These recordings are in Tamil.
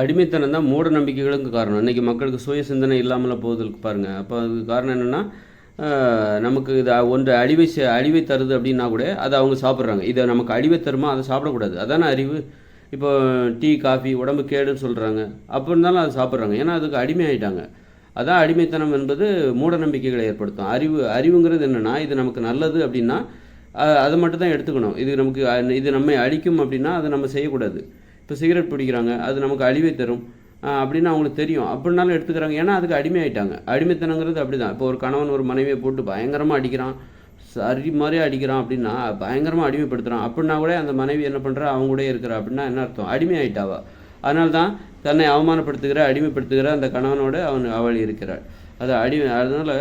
அடிமைத்தனம் தான் மூட நம்பிக்கைகளுக்கு காரணம். இன்றைக்கி மக்களுக்கு சுய சிந்தனை இல்லாமல் போவதற்கு பாருங்கள் அப்போ அதுக்கு காரணம் என்னென்னா நமக்கு இது ஒன்று அழிவை அழிவை தருது அப்படின்னா கூட அதை அவங்க சாப்பிட்றாங்க. இதை நமக்கு அழிவை தருமா? அதை சாப்பிடக்கூடாது. அதான அறிவு? இப்போ டீ காஃபி உடம்பு கேடுன்னு சொல்கிறாங்க அப்போ இருந்தாலும் அதை சாப்பிட்றாங்க. ஏன்னா அதுக்கு அடிமை ஆகிட்டாங்க அதான் அடிமைத்தனம் என்பது மூட நம்பிக்கைகளை ஏற்படுத்தும். அறிவு அறிவுங்கிறது என்னென்னா இது நமக்கு நல்லது அப்படின்னா அதை மட்டும் தான் எடுத்துக்கணும். இது நமக்கு இது நம்மை அழிக்கும் அப்படின்னா அதை நம்ம செய்யக்கூடாது. இப்போ சிகரெட் பிடிக்கிறாங்க அது நமக்கு அழிவை தரும். அப்படின்னு அவங்களுக்கு தெரியும். அப்படின்னாலும் எடுத்துக்கிறாங்க. ஏன்னா அதுக்கு அடிமை ஆகிட்டாங்க அடிமைத்தனங்கிறது அப்படி தான் இப்போ ஒரு கணவன் ஒரு மனைவியை போட்டு பயங்கரமாக அடிக்கிறான். சரி மாதிரி அடிக்கிறான் அப்படின்னா பயங்கரமாக அடிமைப்படுத்துகிறான் அப்படின்னா கூட அந்த மனைவி என்ன பண்ணுறா அவங்க கூட இருக்கிறா அப்படின்னா என்ன அர்த்தம்? அடிமை ஆகிட்டாவா அதனால தான் தன்னை அவமானப்படுத்துகிற அடிமைப்படுத்துகிற அந்த கணவனோட அவன் அவள் இருக்கிறாள். அது அடிமை அதனால்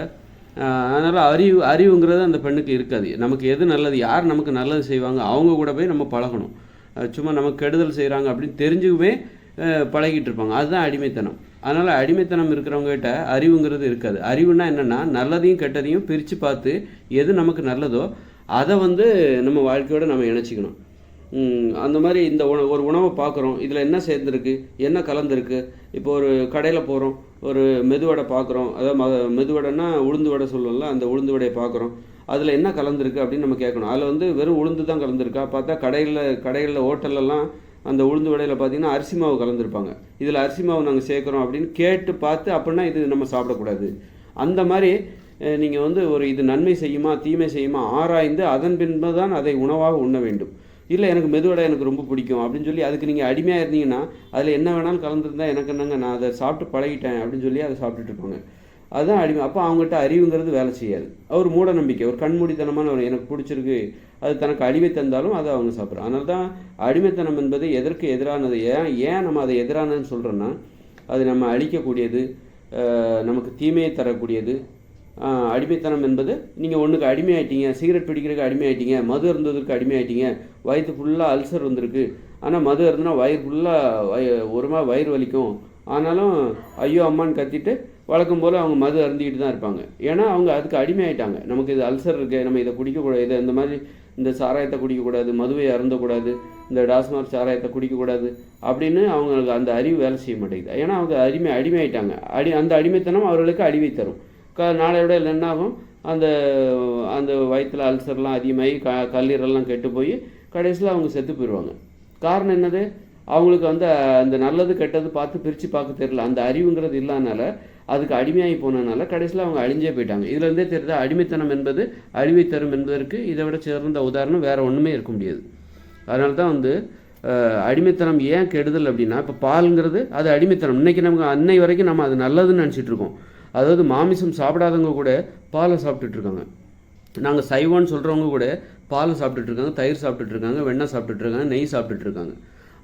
அதனால் அறிவு அறிவுங்கிறது அந்த பெண்ணுக்கு இருக்காது. நமக்கு எது நல்லது யார் நமக்கு நல்லது செய்வாங்க அவங்க கூட போய் நம்ம பழகணும். சும்மா நமக்கு கெடுதல் செய்கிறாங்க அப்படின்னு தெரிஞ்சுக்குமே பழகிட்டு இருப்பாங்க. அதுதான் அடிமைத்தனம். அதனால் அடிமைத்தனம் இருக்கிறவங்ககிட்ட அறிவுங்கிறது இருக்காது. அறிவுனா என்னென்னா நல்லதையும் கெட்டதையும் பிரித்து பார்த்து எது நமக்கு நல்லதோ அதை வந்து நம்ம வாழ்க்கையோட நம்ம இணைச்சிக்கணும். அந்த மாதிரி இந்த உண ஒரு உணவை பார்க்குறோம். இதில் என்ன சேர்ந்துருக்கு? என்ன கலந்துருக்கு? இப்போ ஒரு கடையில் போகிறோம். ஒரு மெதுவடை பார்க்குறோம். அதாவது ம மெதுவடைன்னா உளுந்து வடை சொல்லுவோம்ல அந்த உளுந்து வடையை பார்க்குறோம். அதில் என்ன கலந்துருக்கு அப்படின்னு நம்ம கேட்கணும். அதில் வந்து வெறும் உளுந்து தான் கலந்துருக்கா? பார்த்தா கடையில் கடைகளில் ஹோட்டல்லலாம் அந்த உளுந்து வடையில் பார்த்தீங்கன்னா அரிசி மாவு கலந்துருப்பாங்க. இதில் அரிசி மாவு நாங்கள் சேர்க்குறோம் அப்படின்னு கேட்டு பார்த்து அப்படின்னா இது நம்ம சாப்பிடக்கூடாது. அந்த மாதிரி நீங்கள் வந்து ஒரு இது நன்மை செய்யுமா தீமை செய்யுமா ஆராய்ந்து அதன் பின்பு தான் அதை உணவாக உண்ண வேண்டும். இல்லை எனக்கு மெதுவடை எனக்கு ரொம்ப பிடிக்கும் அப்படின்னு சொல்லி அதுக்கு நீங்கள் அடிமையாக இருந்தீங்கன்னா அதில் என்ன வேணாலும் கலந்துருந்தா எனக்கு என்னங்க நான் அதை சாப்பிட்டு பழகிட்டேன் அப்படின்னு சொல்லி அதை சாப்பிட்டுட்டு இருப்பாங்க. அதுதான் அடிமை. அப்போ அவங்ககிட்ட அறிவுங்கிறது வேலை செய்யாது. அவர் மூட நம்பிக்கை ஒரு கண்மூடித்தனமான ஒரு எனக்கு பிடிச்சிருக்கு அது தனக்கு அழிவை தந்தாலும் அதை அவங்க சாப்பிட்றோம் அதனால தான் அடிமைத்தனம் என்பது எதற்கு எதிரானது? ஏன் ஏன் நம்ம அதை எதிரானதுன்னு சொல்கிறோன்னா அது நம்ம அழிக்கக்கூடியது நமக்கு தீமையை தரக்கூடியது. அடிமைத்தனம் என்பது நீங்கள் ஒன்றுக்கு அடிமையாயிட்டீங்க சிகரெட் பிடிக்கிறதுக்கு அடிமையாயிட்டீங்க மது இருந்ததுக்கு அடிமையாயிட்டீங்க வயிற்று ஃபுல்லாக அல்சர் வந்திருக்கு. ஆனால் மது இருந்ததுன்னா வயிறு ஃபுல்லாக வய ஒரு வயிறு வலிக்கும். ஆனாலும் ஐயோ அம்மான்னு கத்திட்டு வழக்கம் போல் அவங்க மது அருந்திக்கிட்டு தான் இருப்பாங்க. ஏன்னா அவங்க அதுக்கு அடிமையாயிட்டாங்க. நமக்கு இது அல்சர் இருக்குது நம்ம இதை குடிக்கக்கூடாது. இதை இந்த மாதிரி இந்த சாராயத்தை குடிக்கக்கூடாது மதுவை அருந்தக்கூடாது இந்த டாஸ்மார் சாராயத்தை குடிக்கக்கூடாது அப்படின்னு அவங்களுக்கு அந்த அறிவு வேலை செய்ய மாட்டேங்குது. ஏன்னா அவங்க அடிமை அடிமையாயிட்டாங்க. அடி அந்த அடிமைத்தனம் அவர்களுக்கு அடிமை தரும். க நாளையோட என்ன என்னாகும் அந்த அந்த வயிற்றில் அல்சர்லாம் அதிகமாகி க கல்லீரல்லாம் கெட்டு போய் கடைசியில் அவங்க செத்து போயிடுவாங்க. காரணம் என்னது? அவங்களுக்கு வந்து அந்த நல்லது கெட்டது பார்த்து பிரித்து பார்க்க தெரியல. அந்த அறிவுங்கிறது இல்லாதனால அதுக்கு அடிமையாகி போனதுனால கடைசியில் அவங்க அழிஞ்சே போயிட்டாங்க. இதுலேருந்தே தெரியுது? அடிமைத்தனம் என்பது அழிவை தரும் என்பதற்கு இதை விட சிறந்த உதாரணம் வேறு ஒன்றுமே இருக்க முடியாது. அதனால தான் வந்து அடிமைத்தனம் ஏன் கெடுதல் அப்படின்னா இப்போ பால்ங்கிறது அது அடிமைத்தனம். இன்னைக்கு நமக்கு அன்னை வரைக்கும் நம்ம அது நல்லதுன்னு நினச்சிட்டு இருக்கோம். அதாவது மாமிசம் சாப்பிடாதவங்க கூட பாலை சாப்பிட்டுட்டு இருக்காங்க. நாங்கள் சைவம்னு சொல்கிறவங்க கூட பால் சாப்பிட்டுட்ருக்காங்க தயிர் சாப்பிட்டுட்ருக்காங்க வெண்ணெய் சாப்பிட்டுட்ருக்காங்க நெய் சாப்பிட்டுட்ருக்காங்க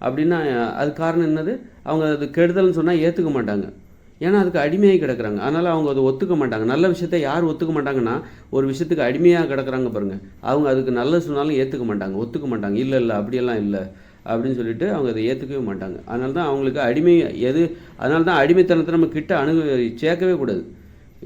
அப்படின்னா அது காரணம் என்னது? அவங்க அது கெடுதல்னு சொன்னால் ஏற்றுக்க மாட்டாங்க. ஏன்னா அதுக்கு அடிமையாக கிடக்குறாங்க. அதனால் அவங்க அதை ஒத்துக்க மாட்டாங்க. நல்ல விஷயத்தை யார் ஒத்துக்க மாட்டாங்கன்னா ஒரு விஷயத்துக்கு அடிமையாக கிடக்குறாங்க பாருங்கள் அவங்க அதுக்கு நல்லது சொன்னாலும் ஏற்றுக்க மாட்டாங்க. ஒத்துக்க மாட்டாங்க. இல்லை இல்லை அப்படியெல்லாம் இல்லை. அப்படின்னு சொல்லிட்டு அவங்க அதை ஏற்றுக்கவே மாட்டாங்க. அதனால தான் அவங்களுக்கு அடிமை எது அதனால தான் அடிமைத்தனத்தை நம்ம கிட்ட அணுகு சேர்க்கவே கூடாது.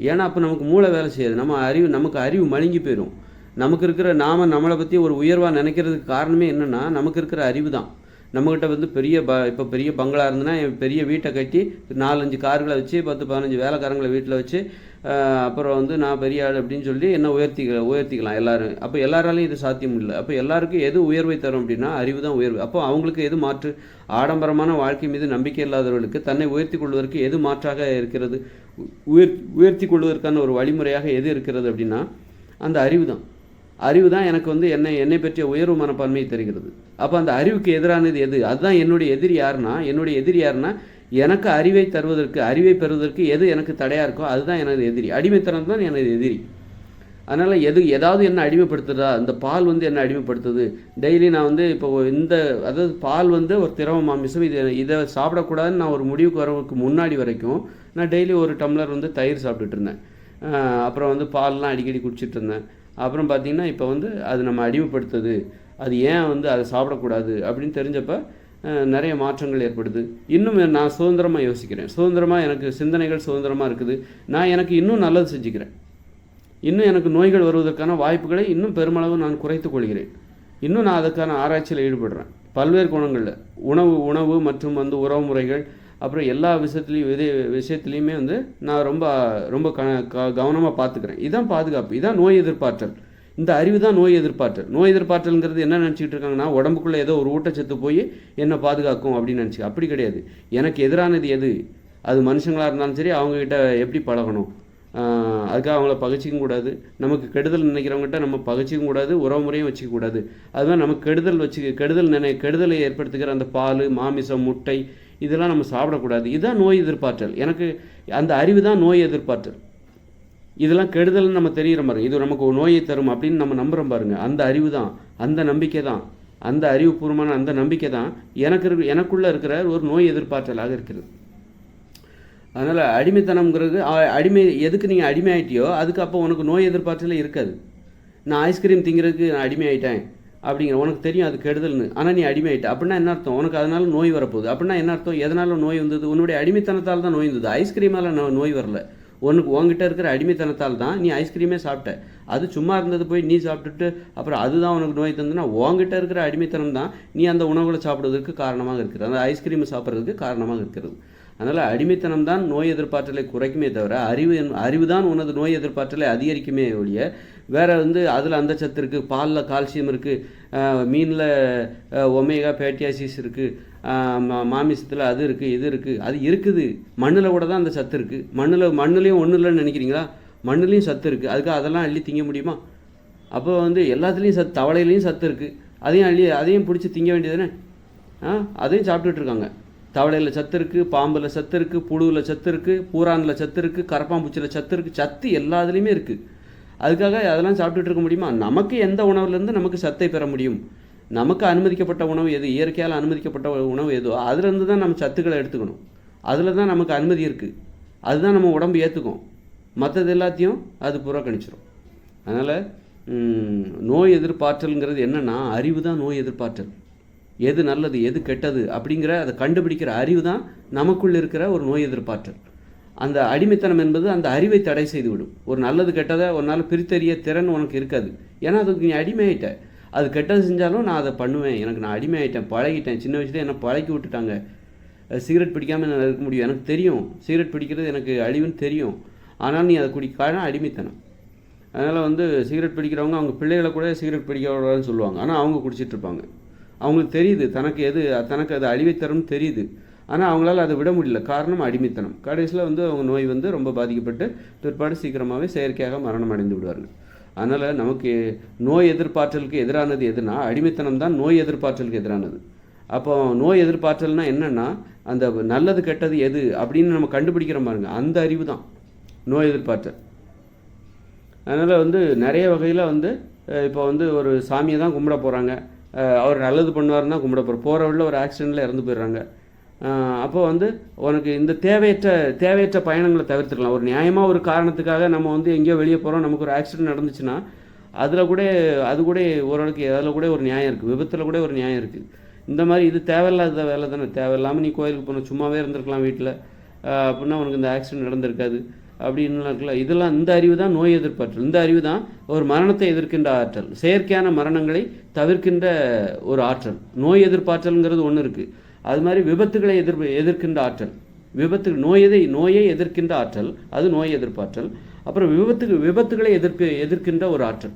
ஏன்னா அப்போ நமக்கு மூளை வேலை செய்யாது. நம்ம அறிவு நமக்கு அறிவு மழுங்கி போயிடும் நமக்கு இருக்கிற நாம நம்மளை பற்றி ஒரு உயர்வாக நினைக்கிறதுக்கு காரணமே என்னென்னா நமக்கு இருக்கிற அறிவு தான். நம்மக்கிட்ட வந்து பெரிய ப இப்போ பெரிய பங்களா இருந்ததுன்னா பெரிய வீட்டை கட்டி நாலஞ்சு கார்களை வச்சு பத்து பதினஞ்சு வேலைக்காரங்களை வீட்டில் வச்சு அப்புறம் வந்து நான் பெரிய ஆள் அப்படின்னு சொல்லி என்ன உயர்த்தி உயர்த்திக்கலாம் எல்லோரும். அப்போ எல்லாராலையும் இது சாத்தியம் இல்லை. அப்போ எல்லாருக்கும் எது உயர்வை தரும் அப்படின்னா அறிவு தான் உயர்வு. அப்போ அவங்களுக்கு எது மாற்று? ஆடம்பரமான வாழ்க்கை மீது நம்பிக்கை இல்லாதவர்களுக்கு தன்னை உயர்த்தி கொள்வதற்கு எது மாற்றாக இருக்கிறது? உயர் உயர்த்தி கொள்வதற்கான ஒரு வழிமுறையாக எது இருக்கிறது அப்படின்னா அந்த அறிவு தான். அறிவு தான் எனக்கு வந்து என்னை என்னை பற்றிய உயர்வு மனப்பான்மையை தருகிறது. அப்போ அந்த அறிவுக்கு எதிரானது எது? அதுதான் என்னுடைய எதிரி யாருன்னா என்னுடைய எதிரி யாருன்னா எனக்கு அறிவை தருவதற்கு அறிவை பெறுவதற்கு எது எனக்கு தடையாக இருக்கோ அதுதான் எனது எதிரி. அடிமைத்தனம் தான் எனது எதிரி. அதனால் எது ஏதாவது என்ன அடிமைப்படுத்துதா? இந்த பால் வந்து என்ன அடிமைப்படுத்துது? டெய்லி நான் வந்து இப்போ இந்த அதாவது பால் வந்து ஒரு திரவ மாமிசம் இது இதை சாப்பிடக்கூடாதுன்னு நான் ஒரு முடிவுக்கு வரவுக்கு முன்னாடி வரைக்கும் நான் டெய்லி ஒரு டம்ளர் வந்து தயிர் சாப்பிட்டுட்டு இருந்தேன். அப்புறம் வந்து பால்லாம் அடிக்கடி குடிச்சிட்டு இருந்தேன். அப்புறம் பார்த்தீங்கன்னா இப்போ வந்து அது நம்ம அடிமைப்படுத்துது. அது ஏன் வந்து அதை சாப்பிடக்கூடாது அப்படின்னு தெரிஞ்சப்போ நிறைய மாற்றங்கள் ஏற்படுது. இன்னும் நான் சுதந்திரமாக யோசிக்கிறேன். சுதந்திரமாக எனக்கு சிந்தனைகள் சுதந்திரமாக இருக்குது. நான் எனக்கு இன்னும் நல்லது செஞ்சுக்கிறேன். இன்னும் எனக்கு நோய்கள் வருவதற்கான வாய்ப்புகளை இன்னும் பெருமளவு நான் குறைத்து கொள்கிறேன். இன்னும் நான் அதுக்கான ஆராய்ச்சியில் ஈடுபடுறேன். பல்வேறு கோணங்களில். உணவு உணவு மற்றும் வந்து உறவு முறைகள் அப்புறம் எல்லா விஷயத்துலையும் விதை விஷயத்துலையுமே வந்து நான் ரொம்ப ரொம்ப க க கவனமாக பார்த்துக்கிறேன். இதுதான் பாதுகாப்பு இதான் நோய் எதிர்ப்பாற்றல் இந்த அறிவு தான் நோய் எதிர்ப்பாற்றல் நோய் எதிர்ப்பாற்றல்ங்கிறது என்ன நினச்சிட்டு இருக்காங்கன்னா உடம்புக்குள்ளே ஏதோ ஒரு ஊட்டச்சத்து போய் என்னை பாதுகாக்கும் அப்படின்னு நினச்சி அப்படி கிடையாது. எனக்கு எதிரானது எது? அது மனுஷங்களாக இருந்தாலும் சரி அவங்கக்கிட்ட எப்படி பழகணும்? அதுக்காக அவங்கள பகைச்சிக்கவும் கூடாது. நமக்கு கெடுதல் நினைக்கிறவங்ககிட்ட நம்ம பகிச்சிக்க கூடாது உறவு முறையும் வச்சுக்க கூடாது. அதுதான் நமக்கு கெடுதல் வச்சு கெடுதல் நினை கெடுதலை ஏற்படுத்துகிற அந்த பால் மாமிசம் முட்டை இதெல்லாம் நம்ம சாப்பிடக்கூடாது. இதுதான் நோய் எதிர்ப்பாற்றல். எனக்கு அந்த அறிவு தான் நோய் எதிர்ப்பாற்றல். இதெல்லாம் கெடுதல்னு நம்ம தெரிகிற மாதிரி. இது நமக்கு நோயை தரும் அப்படின்னு நம்ம நம்புகிறோம் பாருங்க. அந்த அறிவு தான் அந்த நம்பிக்கை தான் அந்த அறிவுபூர்வமான அந்த நம்பிக்கை தான் எனக்கு இருக்கு எனக்குள்ளே இருக்கிற ஒரு நோய் எதிர்ப்பாற்றலாக இருக்கிறது. அதனால் அடிமைத்தனம்ங்கிறது அடிமை எதுக்கு நீங்கள் அடிமை ஆகிட்டியோ அதுக்கு அப்போ உனக்கு நோய் எதிர்ப்பாற்றலே இருக்காது. நான் ஐஸ்கிரீம் திங்கிறதுக்கு நான் அடிமை ஆகிட்டேன் அப்படிங்கிற உனக்கு தெரியும் அது கெடுதல்னு. ஆனால் நீ அடிமையிட்ட அப்படின்னா என்ன அர்த்தம்? உனக்கு அதனால நோய் வரப்போகுது. அப்படின்னா என்ன அர்த்தம்? எதனால நோய் வந்தது? உன்னுடைய அடிமைத்தனத்தால் தான் நோய் வந்தது. ஐஸ்கிரீமால் நோய் வரல. உனக்கு உங்ககிட்ட இருக்கிற அடிமைத்தனத்தால் தான் நீ ஐஸ்கிரீமே சாப்பிட்ட. அது சும்மா இருந்தது போய் நீ சாப்பிட்டுட்டு அப்புறம் அதுதான் உனக்கு நோய் தந்துன்னா உங்ககிட்ட இருக்கிற அடிமைத்தனம் தான் நீ அந்த உணவுகளை சாப்பிடுவதற்கு காரணமாக இருக்கிறது. அந்த ஐஸ்கிரீமை சாப்பிட்றதுக்கு காரணமாக இருக்கிறது. அதனால் அடிமைத்தனம் தான் நோய் எதிர்ப்பாற்றலை குறைக்குமே தவிர அறிவு என்- அறிவு தான் உனது நோய் எதிர்ப்பாற்றலை அதிகரிக்குமே ஒழிய வேறு வந்து அதில் அந்த சத்து இருக்குது பாலில் கால்சியம் இருக்குது மீனில் ஒமேகா பேட்டியாசிஸ் இருக்குது மாமிசத்தில் அது இருக்குது இது இருக்குது அது இருக்குது. மண்ணில் கூட தான் அந்த சத்து இருக்குது மண்ணில் மண்ணுலேயும் ஒன்றும் இல்லைன்னு நினைக்கிறீங்களா? மண்ணுலேயும் சத்து இருக்குது அதுக்கு அதெல்லாம் அள்ளி திங்க முடியுமா? அப்போ வந்து எல்லாத்துலேயும் சத்து தவளையிலையும் சத்து இருக்குது அதையும் அள்ளி அதையும் பிடிச்சி திங்க வேண்டியதுதானே? ஆ அதையும் சாப்பிட்டுட்டு இருக்காங்க. தவளையில் சத்து இருக்குது பாம்பில் சத்து இருக்குது புழுவில் சத்து இருக்குது பூரானில் சத்து இருக்குது கரப்பாம்பூச்சியில் சத்து இருக்குது சத்து எல்லாத்துலேயுமே இருக்குது அதுக்காக அதெல்லாம் சாப்பிட்டுட்டு இருக்க முடியுமா? நமக்கு எந்த உணவுலேருந்து நமக்கு சத்தை பெற முடியும்? நமக்கு அனுமதிக்கப்பட்ட உணவு எது? இயற்கையால் அனுமதிக்கப்பட்ட உணவு எதோ? அதுலேருந்து தான் நம்ம சத்துக்களை எடுத்துக்கணும். அதில் தான் நமக்கு அனுமதி இருக்குது அதுதான் நம்ம உடம்பு ஏற்றுக்கும் மற்றது எல்லாத்தையும் அது புறக்கணிச்சிடும் அதனால் நோய் எதிர்ப்பாற்றல்ங்கிறது என்னன்னா அறிவு தான் நோய் எதிர்ப்பாற்றல். எது நல்லது எது கெட்டது அப்படிங்கிற அதை கண்டுபிடிக்கிற அறிவு தான் நமக்குள் இருக்கிற ஒரு நோய் எதிர்ப்பாற்றல். அந்த அடிமைத்தனம் என்பது அந்த அறிவை தடை செய்துவிடும். ஒரு நல்லது கெட்டதை உன்னால் பிரித்தறிய திறன் உனக்கு இருக்காது. ஏன்னா அதுக்கு நீ அடிமையாயிட்ட. அது கெட்டது செஞ்சாலும் நான் அதை பண்ணுவேன். எனக்கு நான் அடிமையாயிட்டேன் பழகிட்டேன். சின்ன வயசுல என்னை பழக்கி விட்டுட்டாங்க. சிகரெட் பிடிக்காமல் நான் இருக்க முடியும். எனக்கு தெரியும். சிகரெட் பிடிக்கிறது எனக்கு அழிவுன்னு தெரியும். ஆனால் நீ அதை குடிக்கான அடிமைத்தனம். அதனால் வந்து சிகரெட் பிடிக்கிறவங்க அவங்க பிள்ளைகளை கூட சிகரெட் பிடிக்க சொல்லுவாங்க. ஆனால் அவங்க குடிச்சிட்டு இருப்பாங்க. அவங்களுக்கு தெரியுது. தனக்கு எது தனக்கு அது அழிவை தரும்னு தெரியுது. ஆனால் அவங்களால அதை விட முடியல. காரணம் அடிமைத்தனம். கடைசியில் வந்து அவங்க நோய் வந்து ரொம்ப பாதிக்கப்பட்டு பிற்பாடு சீக்கிரமாகவே செயற்கையாக மரணம் அடைந்து விடுவார்கள். அதனால் நமக்கு நோய் எதிர்பார்த்தலுக்கு எதிரானது எதுனா அடிமைத்தனம் தான் நோய் எதிர்பார்த்தலுக்கு எதிரானது. அப்போ நோய் எதிர்பார்த்தல்னா என்னென்னா அந்த நல்லது கெட்டது எது அப்படின்னு நம்ம கண்டுபிடிக்கிற பாருங்க. அந்த அறிவு தான். நோய் எதிர்பார்த்தல் அதனால் வந்து நிறைய வகையில் வந்து இப்போ வந்து ஒரு சாமியை தான் கும்பிட போகிறாங்க அவர் நல்லது பண்ணுவார்னு தான் கும்பிட போகிறோம் போகிற வழியில் ஒரு ஆக்சிடெண்ட்டில் இறந்து போயிடுறாங்க. அப்போ வந்து உனக்கு இந்த தேவையற்ற தேவையற்ற பயணங்களை தவிர்த்துக்கலாம். ஒரு நியாயமாக ஒரு காரணத்துக்காக நம்ம வந்து எங்கேயோ வெளியே போகிறோம் நமக்கு ஒரு ஆக்சிடென்ட் நடந்துச்சுன்னா அதில் கூட அது கூட ஓரளவுக்கு அதில் கூட ஒரு நியாயம் இருக்குது விபத்தில் கூட ஒரு நியாயம் இருக்குது இந்த மாதிரி இது தேவையில்லாத வேலை தானே. தேவையில்லாமல் நீ கோயிலுக்கு போன சும்மாவே இருந்திருக்கலாம் வீட்டில் அப்படின்னா உனக்கு இந்த ஆக்சிடென்ட் நடந்திருக்காது. அப்படின்லாம் இருக்குல்ல. இதெல்லாம் இந்த அறிவு தான் நோய் எதிர்ப்பாற்றல். இந்த அறிவு தான் ஒரு மரணத்தை எதிர்க்கின்ற ஆற்றல். செயற்கையான மரணங்களை தவிர்க்கின்ற ஒரு ஆற்றல். நோய் எதிர்ப்பாற்றல்ங்கிறது ஒன்று இருக்குது அது மாதிரி விபத்துகளை எதிர் எதிர்க்கின்ற ஆற்றல். விபத்து நோயதை நோயை எதிர்க்கின்ற ஆற்றல். அது நோய் எதிர்ப்பாற்றல். அப்புறம் விபத்துக்கு விபத்துகளை எதிர்க்கு எதிர்க்கின்ற ஒரு ஆற்றல்.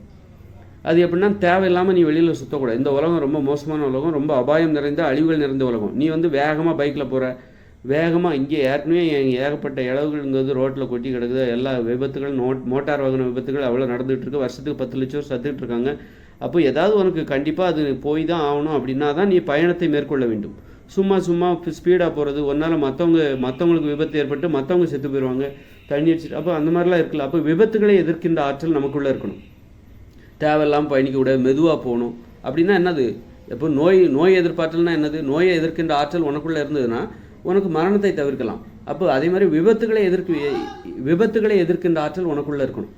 அது எப்படின்னா தேவையில்லாமல் நீ வெளியில் சுற்றக்கூடாது இந்த உலகம் ரொம்ப மோசமான உலகம் ரொம்ப அபாயம் நிறைந்த அழிவுகள் நிறைந்த உலகம். நீ வந்து வேகமாக பைக்கில் போகிற வேகமாக இங்கே ஏற்கனவே ஏகப்பட்ட இளவுகள்ங்கிறது ரோட்டில் கொட்டி கிடக்குது. எல்லா விபத்துகள் நோட் மோட்டார் வாகன விபத்துகள் அவ்வளோ நடந்துகிட்டு இருக்கு. வருஷத்துக்கு பத்து லட்சம் சத்துக்கிட்டு இருக்காங்க. அப்போ ஏதாவது உனக்கு கண்டிப்பாக அது போய் தான் ஆகணும் அப்படின்னா தான் நீ பயணத்தை மேற்கொள்ள வேண்டும். சும்மா சும்மா ஸ்பீடாக போகிறது ஒன்றால் மற்றவங்க மற்றவங்களுக்கு விபத்து ஏற்பட்டு மற்றவங்க செத்து போயிடுவாங்க தண்ணி அடிச்சுட்டு அப்போ அந்த மாதிரிலாம் இருக்குல்ல. அப்போ விபத்துகளை எதிர்க்கின்ற ஆற்றல் நமக்குள்ளே இருக்கணும். தேவையில்லாமல் பயணிக்க கூடாது. மெதுவாக போகணும். அப்படின்னா என்னது? இப்போ நோய் நோய் எதிர்பார்த்தல்னா என்னது? நோயை எதிர்க்கின்ற ஆற்றல் உனக்குள்ளே இருந்ததுன்னா உனக்கு மரணத்தை தவிர்க்கலாம். அப்போ அதே மாதிரி விபத்துகளை எதிர்க்கு விபத்துகளை எதிர்க்கின்ற ஆற்றல் உனக்குள்ளே இருக்கணும்.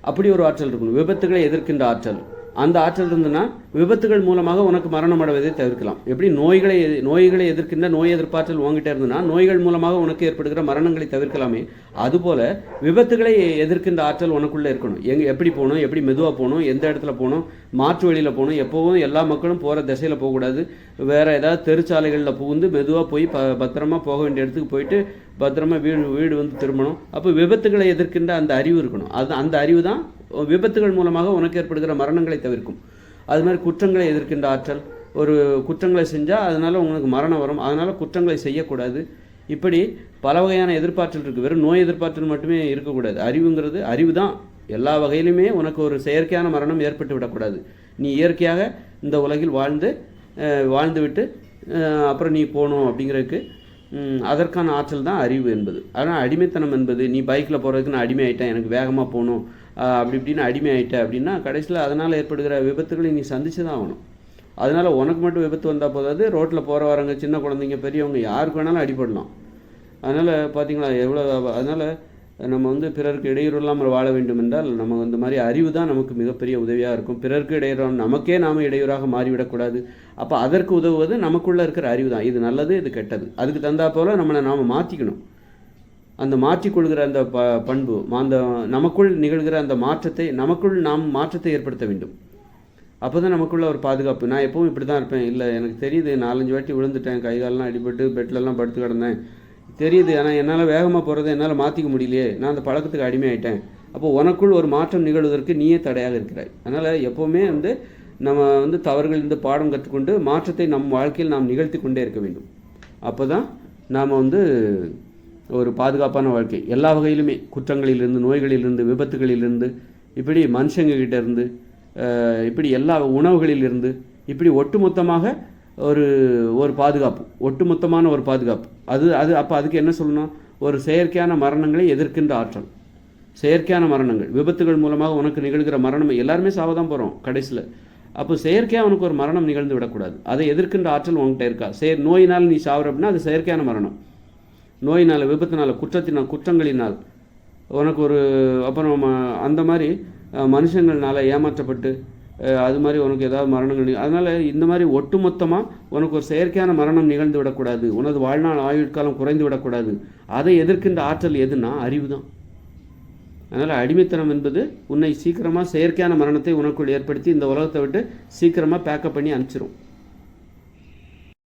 அப்படி ஒரு ஆற்றல் இருக்கணும். விபத்துகளை எதிர்க்கின்ற ஆற்றல். அந்த ஆற்றல் இருந்ததுன்னா விபத்துகள் மூலமாக உனக்கு மரணம் அடைவதை தவிர்க்கலாம். எப்படி? நோய்களை எதி- நோய்களை எதிர்க்கின்ற நோய் எதிர்ப்பாற்றல் உங்ககிட்ட இருந்ததுன்னா நோய்கள் மூலமாக உனக்கு ஏற்படுகிற மரணங்களை தவிர்க்கலாமே. அதுபோல விபத்துகளை எதிர்க்கின்ற ஆற்றல் உனக்குள்ளே இருக்கணும். எங்கே எப்படி போகணும்? எப்படி மெதுவாக போகணும்? எந்த இடத்துல போகணும்? மாற்று வழியில் போகணும்? எப்போவும் எல்லா மக்களும் போகிற திசையில் போகக்கூடாது. வேறு ஏதாவது தெருச்சாலைகளில் புகுந்து மெதுவாக போய் ப பத்திரமா போக வேண்டிய இடத்துக்கு போயிட்டு பத்திரமா வீடு வீடு வந்து திரும்பணும். அப்போ விபத்துகளை எதிர்க்கின்ற அந்த அறிவு இருக்கணும். அது அந்த அறிவு தான் விபத்துகள் மூலமாக உனக்கு ஏற்படுகிற மரணங்களை தவிர்க்கும். அது மாதிரி குற்றங்களை எதிர்க்கின்ற ஆற்றல். ஒரு குற்றங்களை செஞ்சால் அதனால் உங்களுக்கு மரணம் வரும். அதனால் குற்றங்களை செய்யக்கூடாது. இப்படி பல வகையான எதிர்பார்த்தல் இருக்குது வெறும் நோய் எதிர்பார்த்தல் மட்டுமே இருக்கக்கூடாது. அறிவுங்கிறது அறிவு தான். எல்லா வகையிலுமே உனக்கு ஒரு செயற்கையான மரணம் ஏற்பட்டு விடக்கூடாது. நீ இயற்கையாக இந்த உலகில் வாழ்ந்து வாழ்ந்துவிட்டு அப்புறம் நீ போகணும் அப்படிங்கிறதுக்கு அதற்கான ஆற்றல் தான் அறிவு என்பது. ஆனால் அடிமைத்தனம் என்பது நீ பைக்கில் போகிறதுக்கு நான் அடிமை ஆகிட்டேன் எனக்கு வேகமாக போகணும் அப்படி இப்படின்னு அடிமை ஆயிட்டேன் அப்படின்னா கடைசியில் அதனால் ஏற்படுகிற விபத்துகளை நீ சந்திச்சு தான் ஆகணும். அதனால் உனக்கு மட்டும் விபத்து வந்தால் போதாது ரோட்டில் போகிற வரவங்க சின்ன குழந்தைங்க பெரியவங்க யாருக்கு வேணாலும் அடிபடலாம். அதனால் பார்த்தீங்களா எவ்வளோ அதனால் நம்ம வந்து பிறருக்கு இடையூறு இல்லாமல் வாழ வேண்டும் என்றால் நம்ம இந்த மாதிரி அறிவு தான் நமக்கு மிகப்பெரிய உதவியாக இருக்கும். பிறருக்கு இடையூறு நமக்கே நாம் இடையூறாக மாறிவிடக்கூடாது அப்போ அதற்கு உதவுவது நமக்குள்ளே இருக்கிற அறிவு தான். இது நல்லது இது கெட்டது. அதுக்கு தந்தா போல் நம்மளை நாம் மாற்றிக்கணும். அந்த மாற்றிக்கொள்கிற அந்த ப பண்பு அந்த நமக்குள் நிகழ்கிற அந்த மாற்றத்தை நமக்குள் நாம் மாற்றத்தை ஏற்படுத்த வேண்டும். அப்போ தான் நமக்குள்ள ஒரு பாதுகாப்பு. நான் எப்பவும் இப்படி தான் இருப்பேன். இல்லை எனக்கு தெரியுது நாலஞ்சு வாட்டி விழுந்துட்டேன். கை காலெல்லாம் அடிபட்டு பெட்லெல்லாம் படுத்து கிடந்தேன். தெரியுது. ஆனால் என்னால் வேகமாக போகிறத என்னால் மாற்றிக்க முடியலையே. நான் அந்த பழக்கத்துக்கு அடிமையாயிட்டேன். அப்போ உனக்குள் ஒரு மாற்றம் நிகழ்வதற்கு நீயே தடையாக இருக்கிறாய். அதனால் எப்போவுமே வந்து நம்ம வந்து தவறுகள் இருந்து பாடம் கற்றுக்கொண்டு மாற்றத்தை நம் வாழ்க்கையில் நாம் நிகழ்த்தி கொண்டே இருக்க வேண்டும். அப்போ தான் நாம் வந்து ஒரு பாதுகாப்பான வாழ்க்கை. எல்லா வகையிலுமே குற்றங்களிலிருந்து நோய்களிலிருந்து விபத்துகளிலிருந்து இப்படி மனுஷங்க இருந்து இப்படி எல்லா உணவுகளிலிருந்து இப்படி ஒட்டுமொத்தமாக ஒரு ஒரு பாதுகாப்பு ஒட்டுமொத்தமான ஒரு பாதுகாப்பு. அது அது அப்போ அதுக்கு என்ன சொல்லணும்? ஒரு செயற்கையான மரணங்களை எதிர்க்கின்ற ஆற்றல். செயற்கையான மரணங்கள். விபத்துகள் மூலமாக உனக்கு நிகழ்கிற மரணம் எல்லாருமே சாவதான் போகிறோம் கடைசியில். அப்போ செயற்கையாக உனக்கு ஒரு மரணம் நிகழ்ந்து விடக்கூடாது. அதை எதிர்க்கின்ற ஆற்றல் உன்கிட்ட இருக்கா? செயற் நோயினால் நீ சாவுற அப்படின்னா அது செயற்கையான மரணம். நோயினால் விபத்தினால் குற்றத்தினால் குற்றங்களினால். உனக்கு ஒரு அப்புறம் அந்த மாதிரி மனுஷங்கள்னால ஏமாற்றப்பட்டு அது மாதிரி உனக்கு ஏதாவது மரணங்கள் அதனால் இந்த மாதிரி ஒட்டுமொத்தமாக உனக்கு ஒரு செயற்கையான மரணம் நிகழ்ந்து விடக்கூடாது. உனது வாழ்நாள் ஆயுட்காலம் குறைந்து விடக்கூடாது. அதை எதிர்க்கின்ற ஆற்றல் எதுனா அறிவு தான் அதனால் அடிமைத்தனம் என்பது உன்னை சீக்கிரமாக செயற்கையான மரணத்தை உனக்குள் ஏற்படுத்தி இந்த உலகத்தை விட்டு சீக்கிரமாக பேக்கப் பண்ணி அனுப்பிச்சிரும்.